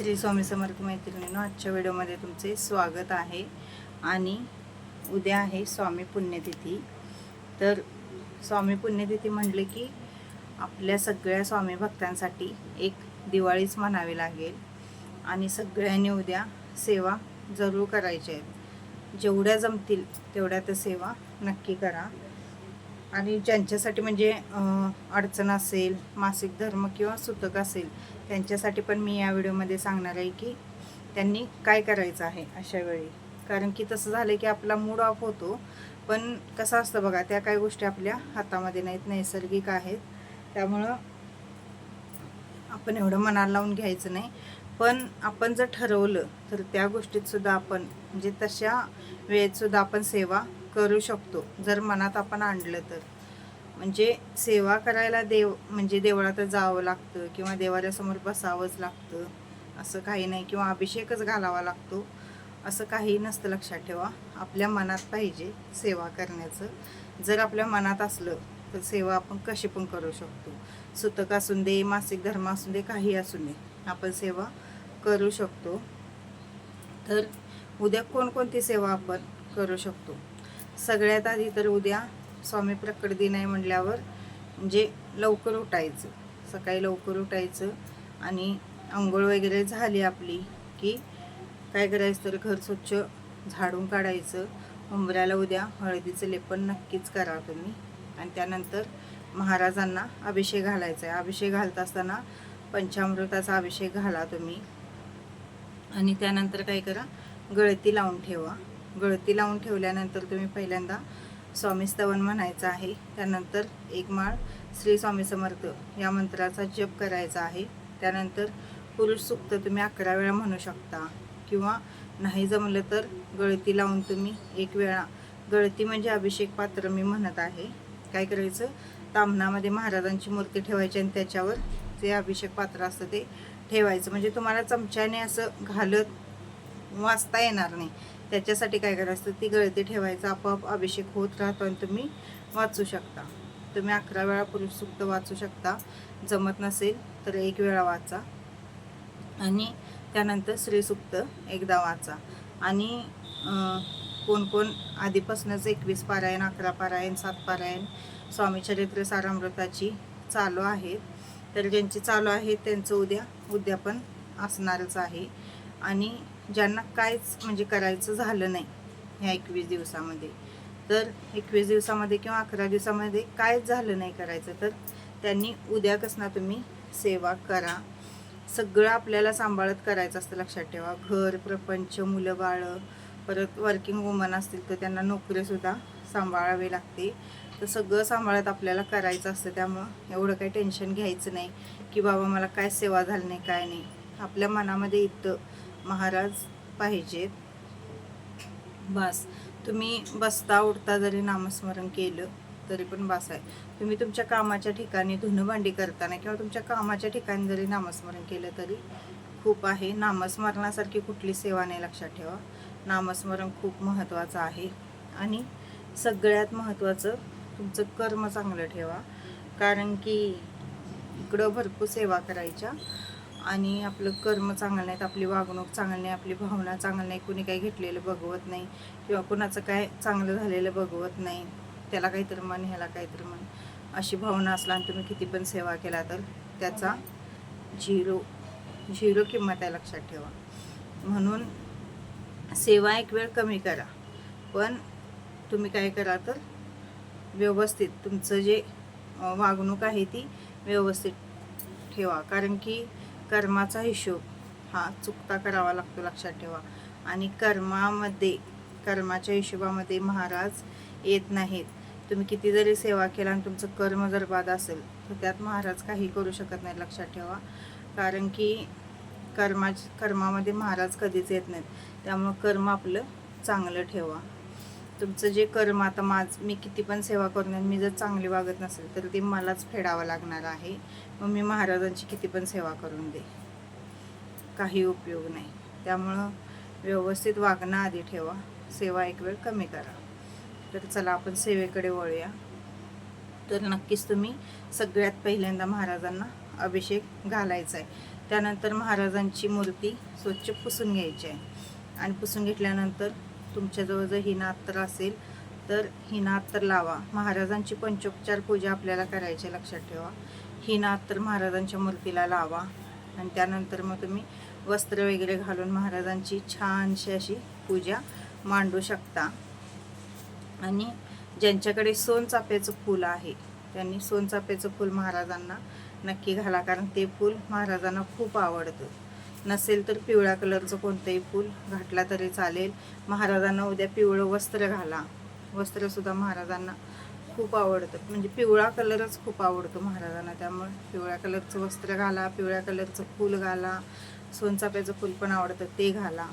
श्री स्वामी समर्थ मैत्रिणीनं आजच्या व्हिडिओमध्ये तुमचे स्वागत आहे. आणि उद्या आहे स्वामी पुण्यतिथी. तर स्वामी पुण्यतिथी म्हटले की आपल्या सगळ्या स्वामी भक्तांसाठी एक दिवाळीच म्हणावी लागेल. आणि सगळ्यांनी उद्या सेवा जरूर करायच्या आहेत जेवढ्या जमतील तेवढ्या त्या सेवा नक्की करा. आणि ज्यांच्यासाठी म्हणजे अडचण असेल मासिक धर्म किंवा सुतक असेल त्यांच्यासाठी पण मी या व्हिडिओमध्ये सांगणार आहे की त्यांनी काय करायचं आहे अशा वेळी. कारण की तसं झालं की आपला मूड ऑफ होतो पण कसं असतं बघा त्या काही गोष्टी आपल्या हातामध्ये नाहीत नैसर्गिक आहेत. त्यामुळं आपण एवढं मनाला लावून घ्यायचं नाही. पण आपण जर ठरवलं तर त्या गोष्टीतसुद्धा आपण म्हणजे तशा वेळेतसुद्धा आपण सेवा करू शकतो. जर मनात आपण आणलं तर. म्हणजे सेवा करायला देव म्हणजे देवळात जावं लागतं किंवा देवाऱ्यासमोर बसावंच लागतं. असं काही नाही किंवा अभिषेकच घालावा लागतो. असं काही नसतं लक्षात ठेवा. आपल्या मनात पाहिजे सेवा करण्याचं. जर आपल्या मनात असलं तर सेवा आपण कशी पण करू शकतो. सुतक असून दे मासिक धर्म असून दे काही असू दे आपण सेवा करू शकतो. तर उद्या कोणकोणती सेवा आपण करू शकतो? सगळ्यात आधी तर उद्या स्वामी प्रकट दिन आहे म्हटल्यावर म्हणजे लवकर उठायचं. सकाळी लवकर उठायचं आणि आंघोळ वगैरे झाली आपली की काय करायचं तर घर स्वच्छ झाडून काढायचं. उंबऱ्याला उद्या हळदीचं लेपन नक्कीच करा तुम्ही. आणि त्यानंतर महाराजांना अभिषेक घालायचा आहे. अभिषेक घालत असताना पंचामृताचा अभिषेक घाला तुम्ही. आणि त्यानंतर काय करा? गळती लावून ठेवा. गळती लावून ठेवल्यानंतर तुम्ही पहिल्यांदा स्वामी स्तवन म्हणायचं आहे. त्यानंतर एक माळ श्री स्वामी समर्थ या मंत्राचा जप करायचा आहे. त्यानंतर पुरुष सुक्त तुम्ही अकरा वेळा म्हणू शकता. किंवा नाही जमलं तर गळती लावून तुम्ही एक वेळा गळती म्हणजे अभिषेक पात्र मी म्हणत आहे. काय करायचं? तामणामध्ये महाराजांची मूर्ती ठेवायची आणि त्याच्यावर जे अभिषेक पात्र असतं ते ठेवायचं. म्हणजे तुम्हाला चमच्याने असं घालत वाचता येणार नाही. त्याच्यासाठी काय करायचं? ती गळती ठेवायचं आपोआप अभिषेक होत राहतो आणि तुम्ही वाचू शकता. तुम्ही अकरा वेळा पुरुषसुक्त वाचू शकता. जमत नसेल तर एक वेळा वाचा. आणि त्यानंतर श्रीसुक्त एकदा वाचा. आणि कोण कोण आधीपासूनच एकवीस पारायण अकरा पारायण सात पारायण स्वामी चरित्र सारामृताची चालू आहेत तर ज्यांची चालू आहे त्यांचं उद्या उद्यापन असणारच आहे. आणि ज्यांना काहीच म्हणजे करायचं झालं नाही ह्या एकवीस दिवसामध्ये. तर एकवीस दिवसामध्ये किंवा अकरा दिवसामध्ये कायच झालं नाही करायचं. तर त्यांनी उद्यापासून तुम्ही सेवा करा. सगळं आपल्याला सांभाळत करायचं असतं लक्षात ठेवा. घर प्रपंच मुलं बाळं परत वर्किंग वुमन असतील तर त्यांना नोकरीसुद्धा सांभाळावी लागते. तर सगळं सांभाळत आपल्याला करायचं असतं. त्यामुळं एवढं काही टेन्शन घ्यायचं नाही की बाबा मला काय सेवा झाली नाही काय नाही. आपल्या मनामध्ये इथं महाराज पाहिजेत. बस. तुम्ही बसता उठता जरी नामस्मरण केलं तरी पण बस आहे. तुम्ही तुमच्या कामाच्या ठिकाणी धुनभांडी करताना किंवा तुमच्या कामाच्या ठिकाणी जरी नामस्मरण केलं तरी खूप आहे. नामस्मरणासारखी कुठली सेवा नाही लक्षात ठेवा. नामस्मरण खूप महत्त्वाचं आहे. आणि सगळ्यात महत्त्वाचं तुमचं कर्म चांगलं ठेवा. कारण की इकडं भरपूर सेवा करायच्या. आणि आपलं कर्म चांगलं नाहीत आपली वागणूक चांगली नाही आपली भावना चांगली नाही कुणी काही घेतलेलं बघवत नाही किंवा कुणाचं काय चांगलं झालेलं बघवत नाही त्याला काहीतरी मन ह्याला काहीतरी मन अशी भावना असला आणि तुम्ही किती पण सेवा केला तर त्याचा झिरो झिरो किंमत आहे लक्षात ठेवा. म्हणून सेवा एक वेळ कमी करा पण तुम्ही काय करा तर व्यवस्थित तुमचं जे वागणूक आहे ती व्यवस्थित ठेवा. कारण की कर्माचा हिशोब हा चुकता करावा लागतो लक्षात ठेवा. आणि कर्मामध्ये कर्माच्या हिशोबामध्ये महाराज येत नाहीत. तुम्ही किती जरी सेवा केला आणि तुमचं कर्म जर बाद असेल तर त्यात महाराज काही करू शकत नाही लक्षात ठेवा. कारण की कर्मा कर्मामध्ये महाराज कधीच येत नाहीत. त्यामुळं कर्म आपलं चांगलं ठेवा. तुमचं जे कर्म आता माझ मी किती पण सेवा करून मी जर चांगली वागत नसेल तर ते मलाच फेडावं लागणार आहे. मग मी महाराजांची किती पण सेवा करून दे. काही उपयोग नाही. त्यामुळं व्यवस्थित वागणं आधी ठेवा. सेवा एक वेळ कमी करा. तर चला आपण सेवेकडे वळूया. तर नक्कीच तुम्ही सगळ्यात पहिल्यांदा महाराजांना अभिषेक घालायचा आहे त्यानंतर महाराजांची मूर्ती स्वच्छ पुसून घ्यायची आहे. आणि पुसून घेतल्यानंतर तुमच्याजवळ जर हिना अत्तर असेल तर हिना अत्तर लावा. महाराजांची पंचोपचार पूजा आपल्याला करायची लक्षात ठेवा. हिना अत्तर महाराजांच्या मूर्तीला लावा. आणि त्यानंतर मग तुम्ही वस्त्र वगैरे घालून महाराजांची छानशी अशी पूजा मांडू शकता. आणि ज्यांच्याकडे सोनचाफ्याचं फूल आहे त्यांनी सोनचाफ्याचं फूल महाराजांना नक्की घाला. कारण ते फूल महाराजांना खूप आवडतं. नसेल तर पिवळ्या कलरचं कोणतंही फूल घातला तरी चालेल. महाराजांना उद्या पिवळं वस्त्र घाला. वस्त्रसुद्धा महाराजांना खूप आवडतं. म्हणजे पिवळा कलरच खूप आवडतो महाराजांना. त्यामुळे पिवळ्या कलरचं वस्त्र घाला पिवळ्या कलरचं फूल घाला. सोनचाफ्याचं फूल पण आवडतं ते घाला.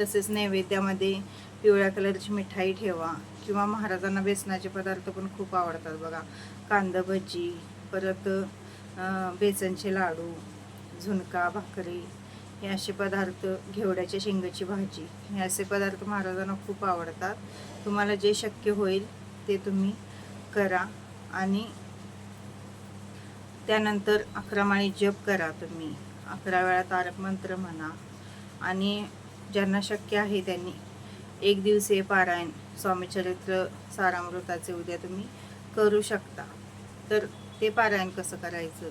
तसेच नैवेद्यामध्ये पिवळ्या कलरची मिठाई ठेवा. किंवा महाराजांना बेसनाचे पदार्थ पण खूप आवडतात बघा. कांदा भजी परत बेसनचे लाडू झुणका भाकरी हे असे पदार्थ घेवड्याच्या शेंगाची भाजी हे असे पदार्थ महाराजांना खूप आवडतात. तुम्हाला जे शक्य होईल ते तुम्ही करा आणि त्यानंतर अकरा माळी जप करा तुम्ही. अकरा वेळा तारक मंत्र म्हणा. आणि ज्यांना शक्य आहे त्यांनी एक दिवसीय पारायण स्वामीचरित्र सारामृताचे उद्या तुम्ही करू शकता. तर ते पारायण कसं करायचं?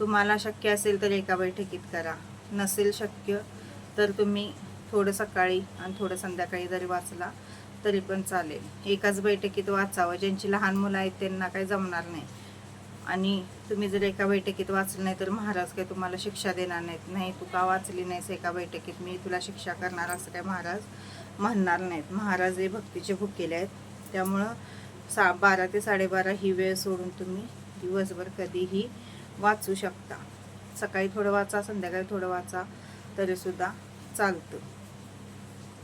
तुम्हाला शक्य असेल तर एका बैठकीत करा. नसेल शक्य तर तुम्ही थोडं सकाळी आणि थोडं संध्याकाळी जरी वाचला तरी पण चालेल. एकाच बैठकीत वाचावं. ज्यांची लहान मुलं आहेत त्यांना काही जमणार नाही. आणि तुम्ही जर एका बैठकीत वाचलं नाही तर महाराज काही तुम्हाला शिक्षा देणार नाहीत? नाही तू का वाचली नाहीस एका बैठकीत? मी तुला शिक्षा करणार असं काही महाराज म्हणणार नाहीत. महाराज हे भक्तीचे भुकेले आहेत. त्यामुळं सा बारा ते साडेबारा ही वेळ सोडून तुम्ही दिवसभर कधीही वाचू शकता. सकाळी थोडं वाचा संध्याकाळी थोडं वाचा तरीसुद्धा चालतं.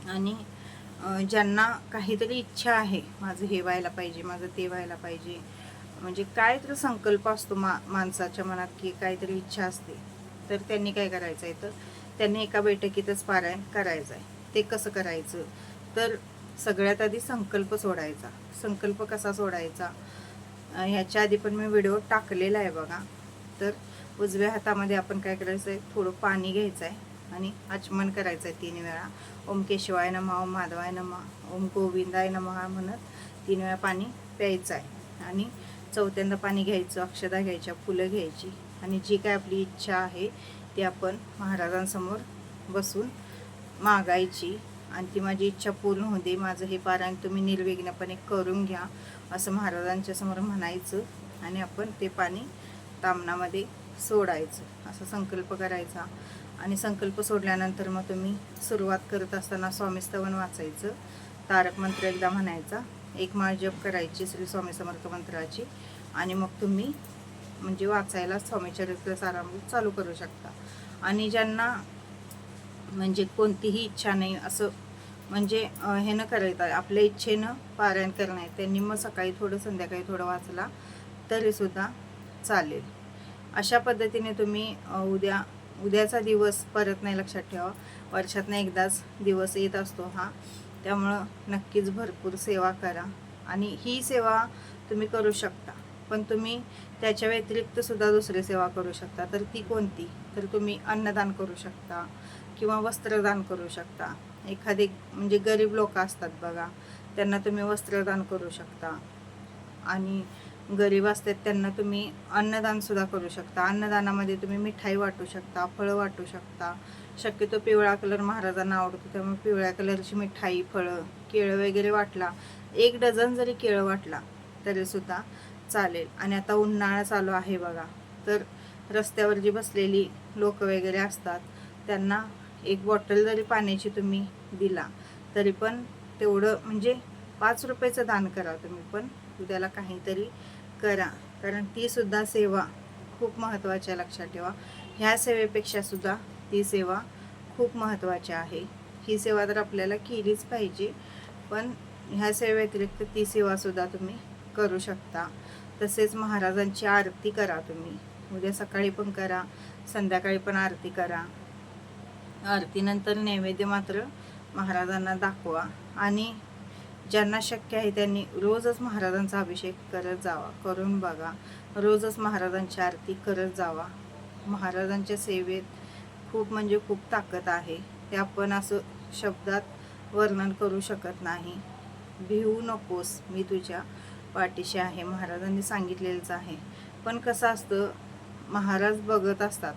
आणि ज्यांना काहीतरी इच्छा आहे माझं हे व्हायला पाहिजे माझं ते व्हायला पाहिजे म्हणजे काय तर संकल्प असतो मा माणसाच्या मनात की काहीतरी इच्छा असते तर त्यांनी काय करायचं आहे तर त्यांनी एका बैठकीतच पारायण करायचं आहे. ते कसं करायचं? तर सगळ्यात आधी संकल्प सोडायचा. संकल्प कसा सोडायचा? ह्याच्या आधी पण मी व्हिडिओ टाकलेला आहे बघा. तर उजव्या हातामध्ये आपण काय करायचं आहे थोडं पाणी घ्यायचं आहे आणि आचमन करायचं आहे तीन वेळा. ओम केशवाय नमः ओम माधवाय नमा ओम गोविंदाय नमा म्हणत तीन वेळा पाणी प्यायचं आहे आणि चौथ्यांदा पाणी घ्यायचं अक्षदा घ्यायच्या फुलं घ्यायची. आणि जी काय आपली इच्छा आहे ती आपण महाराजांसमोर बसून मागायची. आणि ती माझी इच्छा पूर्ण होऊ दे माझं हे पारायण तुम्ही निर्विघ्नपणे करून घ्या असं महाराजांच्या समोर म्हणायचं. आणि आपण ते पाणी तामणामध्ये सोडायचं असा संकल्प करायचा. आणि संकल्प सोडल्यानंतर मग तुम्ही सुरुवात करत असताना स्वामीस्तवन वाचायचं. तारक मंत्र एकदा म्हणायचा एक माळ जप करायची श्री स्वामी समर्थ मंत्राची आणि मग तुम्ही म्हणजे वाचायला स्वामीचरित्र सारामृत चालू करू शकता. आणि ज्यांना म्हणजे कोणतीही इच्छा नाही असं म्हणजे हे न करायचं आपल्या इच्छेनं पारायण करणं आहे त्यांनी मग सकाळी थोडं संध्याकाळी थोडं वाचला तरीसुद्धा चालेल. अशा पद्धतीने तुम्ही उद्या उद्याचा दिवस परत नाही लक्षात ठेवा. वर्षातनं एकदाच दिवस येत असतो हा. त्यामुळं नक्कीच भरपूर सेवा करा. आणि ही सेवा तुम्ही करू शकता. पण तुम्ही त्याच्या व्यतिरिक्त सुद्धा दुसरी सेवा करू शकता. तर ती कोणती? तर तुम्ही अन्नदान करू शकता किंवा वस्त्रदान करू शकता. एखादे म्हणजे गरीब लोक असतात बघा. त्यांना तुम्ही वस्त्रदान करू शकता. आणि गरीब असतात त्यांना तुम्ही अन्नदानसुद्धा करू शकता. अन्नदानामध्ये तुम्ही मिठाई वाटू शकता फळं वाटू शकता. शक्यतो पिवळा कलर महाराजांना आवडतो त्यामुळे पिवळ्या कलरची मिठाई फळं केळं वगैरे वाटला एक डझन जरी केळं वाटला तरीसुद्धा चालेल. आणि आता उन्हाळा चालू आहे बघा तर रस्त्यावर जी बसलेली लोक वगैरे असतात त्यांना एक बॉटल जरी पाण्याची तुम्ही दिला तरी पण तेवढं म्हणजे पाच रुपयाचं दान करा तुम्ही पण. उद्याला काहीतरी करा. कारण ती सुद्धा सेवा खूप महत्त्वाची आहे लक्षात ठेवा. ह्या सेवेपेक्षा सुद्धा ती सेवा खूप महत्त्वाची आहे. ही सेवा तर आपल्याला केलीच पाहिजे. पण ह्या सेवेव्यतिरिक्त ती सेवासुद्धा तुम्ही करू शकता. तसेच महाराजांची आरती करा तुम्ही. उद्या सकाळी पण करा संध्याकाळी पण आरती करा. आरतीनंतर नैवेद्य मात्र महाराजांना दाखवा. आणि ज्यांना शक्य आहे त्यांनी रोजच महाराजांचा अभिषेक करत जावा. करून बघा. रोजच महाराजांची आरती करत जावा. महाराजांच्या सेवेत खूप म्हणजे खूप ताकद आहे. ते आपण असं शब्दात वर्णन करू शकत नाही. भिवू नकोस. मी तुझ्या पाठीशी आहे. महाराजांनी सांगितलेलंच आहे. पण कसं असतं महाराज बघत असतात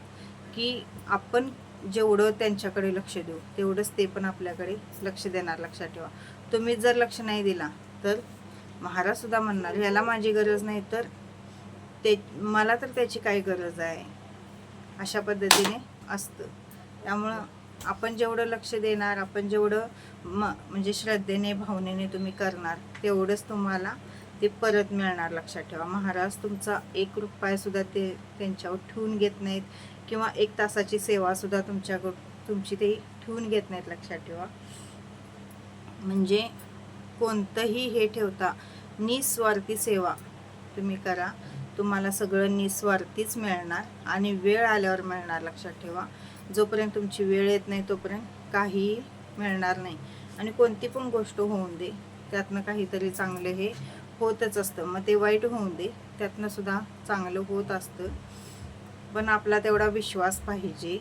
की आपण जेवढं त्यांच्याकडे लक्ष देऊ तेवढंच ते पण आपल्याकडे लक्ष देणार लक्षात ठेवा. तुम्ही जर लक्ष नाही दिला तर महाराज सुद्धा म्हणणार ह्याला माझी गरज नाही तर ते मला तर त्याची काय गरज आहे. अशा पद्धतीने असतं. त्यामुळं आपण जेवढं लक्ष देणार आपण जेवढं म म्हणजे श्रद्धेने भावनेने तुम्ही करणार तेवढंच तुम्हाला ते परत मिळणार लक्षात ठेवा. महाराज तुमचा एक रुपयासुद्धा ते त्यांच्यावर ठेवून घेत नाहीत किंवा एक तासाची सेवासुद्धा तुमच्याकडून तुमची ते ठेवून घेत नाहीत लक्षात ठेवा. म्हणजे कोणतंही हे ठेवता निस्वार्थी सेवा तुम्ही करा. तुम्हाला सगळं निस्वार्थीच मिळणार आणि वेळ आल्यावर मिळणार लक्षात ठेवा. जोपर्यंत तुमची वेळ येत नाही तोपर्यंत काहीही मिळणार नाही. आणि कोणती पण गोष्ट होऊन दे त्यातनं काहीतरी चांगलं हे होतच असतं. मग ते वाईट होऊन दे त्यातनं सुद्धा चांगलं होत असतं. पण आपला तेवढा विश्वास पाहिजे.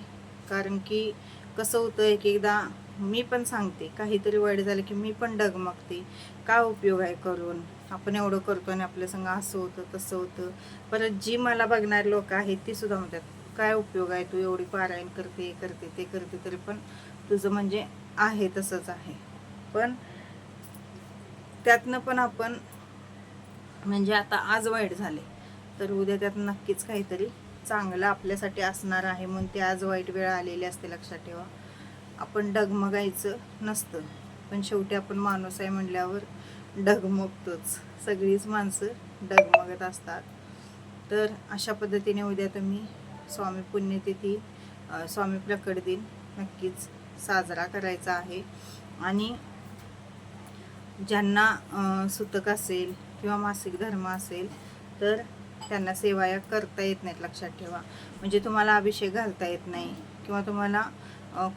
कारण की कसं होतं एक एकदा मी पण सांगते काहीतरी वाईट झालं की मी पण डगमगते. काय उपयोग आहे करून? आपण एवढं करतो आणि आपल्या संग असं होतं तसं होतं. परत जी मला बघणारी लोक आहेत ती सुद्धा म्हणतात काय उपयोग आहे तू एवढी पारायण करते हे करते ते करते तरी पण तुझं म्हणजे आहे तसंच आहे. पण त्यातनं पण आपण म्हणजे आता आज वाईट झाले तर उद्या त्यात नक्कीच काहीतरी चांगलं आपल्यासाठी असणार आहे म्हणून ते आज वाईट वेळ आलेली असते लक्षात ठेवा. आपण डगमगायचं नसतं. पण शेवटी आपण माणूस आहे म्हणल्यावर डगमगतोच. सगळीच माणसं डगमगत असतात. तर अशा पद्धतीने उद्या तुम्ही स्वामी पुण्यतिथी स्वामी प्रकट दिन नक्कीच साजरा करायचा आहे. आणि ज्यांना सुतक असेल किंवा मासिक धर्म असेल तर त्यांना सेवाया करता येत नाहीत लक्षात ठेवा. म्हणजे तुम्हाला अभिषेक घालता येत नाही किंवा तुम्हाला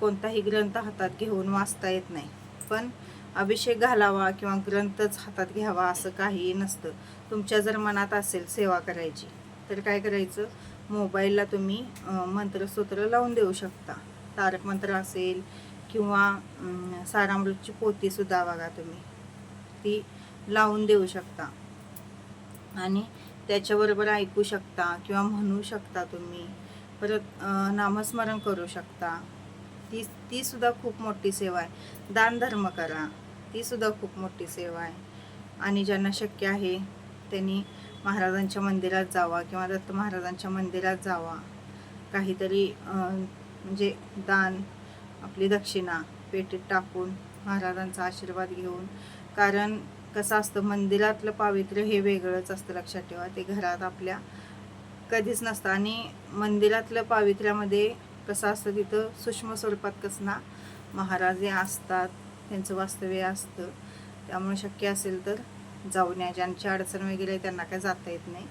कोणताही ग्रंथ हातात घेऊन वाचता येत नाही. पण अभिषेक घालावा किंवा ग्रंथच हातात घ्यावा असं काहीही नसतं. तुमच्या जर मनात असेल सेवा करायची तर काय करायचं? मोबाईलला तुम्ही मंत्रसूत्र मंत्रस्तोत्र लावून देऊ शकता. तारक मंत्र असेल किंवा सारामृतची पोतीसुद्धा बघा तुम्ही. ती लावून देऊ शकता. आणि त्याच्याबरोबर ऐकू शकता किंवा म्हणू शकता तुम्ही. परत नामस्मरण करू शकता. ती ती सुद्धा खूप मोठी सेवा आहे. दानधर्म करा. ती सुद्धा खूप मोठी सेवा आहे. आणि ज्यांना शक्य आहे त्यांनी महाराजांच्या मंदिरात जावा किंवा दत्त महाराजांच्या मंदिरात जावा. काहीतरी म्हणजे दान आपली दक्षिणा पेटीत टाकून महाराजांचा आशीर्वाद घेऊन. कारण कसं असतं मंदिरातलं पावित्र्य हे वेगळंच असतं लक्षात ठेवा. ते घरात आपल्या कधीच नसतं. आणि मंदिरातलं पावित्र्यामध्ये कसं असतं तिथं सूक्ष्म स्वरूपात कसना ना असतात त्यांचं वास्तव्य असतं. त्यामुळे शक्य असेल तर जाऊन या ज्यांची अडचण वगैरे आहे त्यांना काय जाता येत नाही.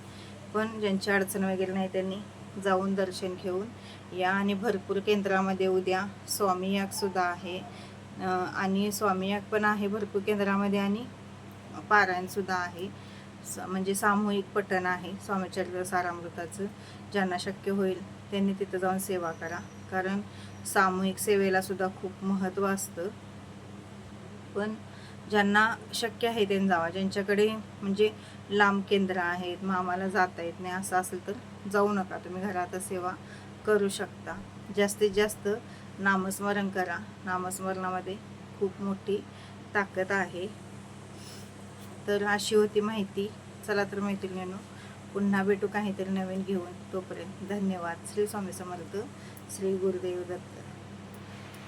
पण ज्यांची अडचण वगैरे नाही त्यांनी जाऊन दर्शन घेऊन या. आणि भरपूर केंद्रामध्ये उद्या स्वामी याग सुद्धा आहे. आणि स्वामी याग पण आहे भरपूर केंद्रामध्ये. आणि पारायणसुद्धा आहे. स म्हणजे सामूहिक पठण आहे स्वामीचरित्र सारामृताचं. ज्यांना शक्य होईल त्यांनी तिथं जाऊन सेवा करा. कारण सामूहिक सेवेला सुद्धा खूप महत्त्व असतं. पण ज्यांना शक्य आहे त्यांनी जावा. ज्यांच्याकडे म्हणजे लांब केंद्र आहेत मग आम्हाला जाता येत नाही असं असेल तर जाऊ नका. तुम्ही घरातच सेवा करू शकता. जास्तीत जास्त नामस्मरण करा. नामस्मरणामध्ये खूप मोठी ताकद आहे. तर अशी होती माहिती. चला तर मैत्रिणींनो पुन्हा भेटू काहीतरी नवीन घेऊन. तोपर्यंत धन्यवाद. श्री स्वामी समर्थ श्री गुरुदेव दत्त.